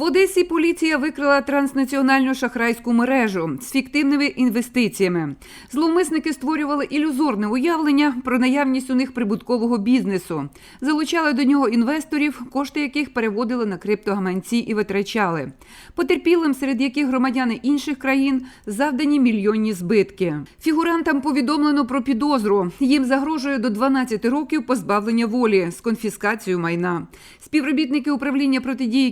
В Одесі поліція викрила транснаціональну шахрайську мережу з фіктивними інвестиціями. Зловмисники створювали ілюзорне уявлення про наявність у них прибуткового бізнесу, залучали до нього інвесторів, кошти яких переводили на криптогаманці і витрачали. Потерпілим, серед яких громадяни інших країн, завдані мільйонні збитки. Фігурантам повідомлено про підозру. Їм загрожує до 12 років позбавлення волі з конфіскацією майна. Співробітники управління протидії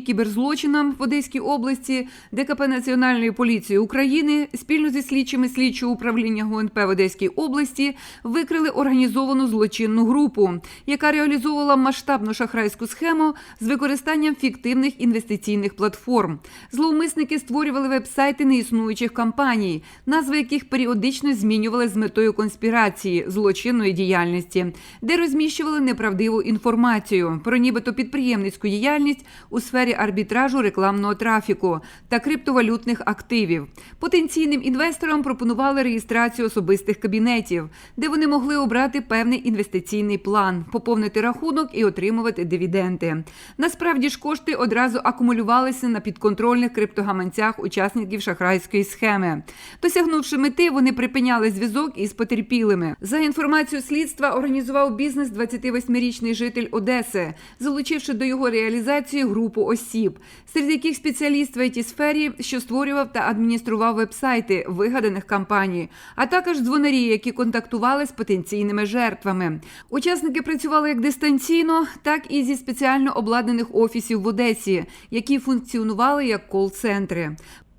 кіберзлочинам в Одеській області, ДКП Національної поліції України спільно зі слідчими слідчого управління ГУНП в Одеській області викрили організовану злочинну групу, яка реалізовувала масштабну шахрайську схему з використанням фіктивних інвестиційних платформ. Зловмисники створювали веб-сайти неіснуючих компаній, назви яких періодично змінювали з метою конспірації злочинної діяльності, де розміщували неправдиву інформацію про нібито підприємницьку діяльність у сфері арбітражу рекламного трафіку та криптовалютних активів. Потенційним інвесторам пропонували реєстрацію особистих кабінетів, де вони могли обрати певний інвестиційний план, поповнити рахунок і отримувати дивіденди. Насправді ж кошти одразу акумулювалися на підконтрольних криптогаманцях учасників шахрайської схеми. Досягнувши мети, вони припиняли зв'язок із потерпілими. За інформацією слідства, організував бізнес 28-річний житель Одеси, залучивши до його реалізації групу осіб, серед яких спеціаліст в it сфері, що створював та адміністрував вебсайти вигаданих компаній, а також дзвонарі, які контактували з потенційними жертвами. Учасники працювали як дистанційно, так і зі спеціально обладнаних офісів в Одесі, які функціонували як кол-центри.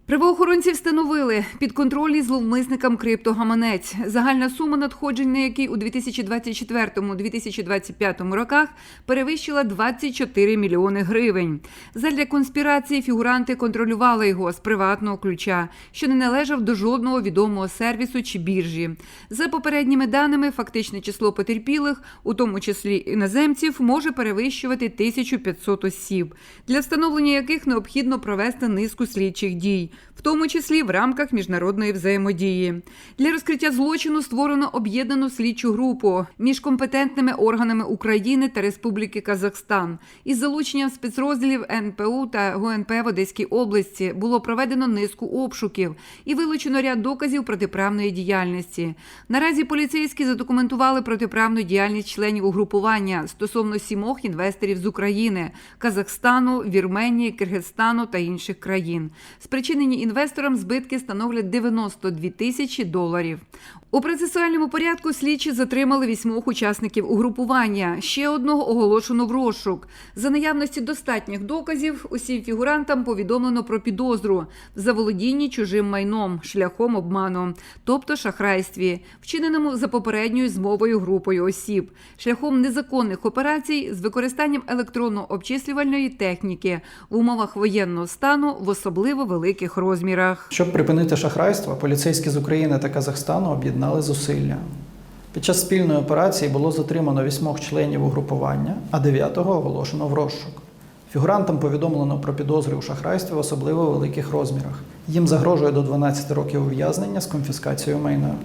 Правоохоронці встановили підконтрольний зловмисникам криптогаманець. Загальна сума надходжень, на який у 2024-2025 роках перевищила 24 мільйони гривень. Задля конспірації фігуранти контролювали його з приватного ключа, що не належав до жодного відомого сервісу чи біржі. За попередніми даними, фактичне число потерпілих, у тому числі іноземців, може перевищувати 1500 осіб, для встановлення яких необхідно провести низку слідчих дій в тому числі в рамках міжнародної взаємодії. Для розкриття злочину створено об'єднану слідчу групу між компетентними органами України та Республіки Казахстан. Із залученням спецрозділів НПУ та ГУНП в Одеській області було проведено низку обшуків і вилучено ряд доказів протиправної діяльності. Наразі поліцейські задокументували протиправну діяльність членів угрупування стосовно сімох інвесторів з України, Казахстану, Вірменії, Киргизстану та інших країн. Спричинені інвесторам збитки становлять 92 тисячі доларів. У процесуальному порядку слідчі затримали вісьмох учасників угрупування. Ще одного оголошено в розшук. За наявності достатніх доказів усім фігурантам повідомлено про підозру в заволодінні чужим майном шляхом обману, тобто шахрайстві, вчиненому за попередньою змовою групою осіб, шляхом незаконних операцій з використанням електронно-обчислювальної техніки в умовах воєнного стану в особливо великих розмірах. Щоб припинити шахрайство, поліцейські з України та Казахстану об'єднали зусилля. Під час спільної операції було затримано вісьмох членів угрупування, а дев'ятого оголошено в розшук. Фігурантам повідомлено про підозри у шахрайстві в особливо великих розмірах. Їм загрожує до 12 років ув'язнення з конфіскацією майна.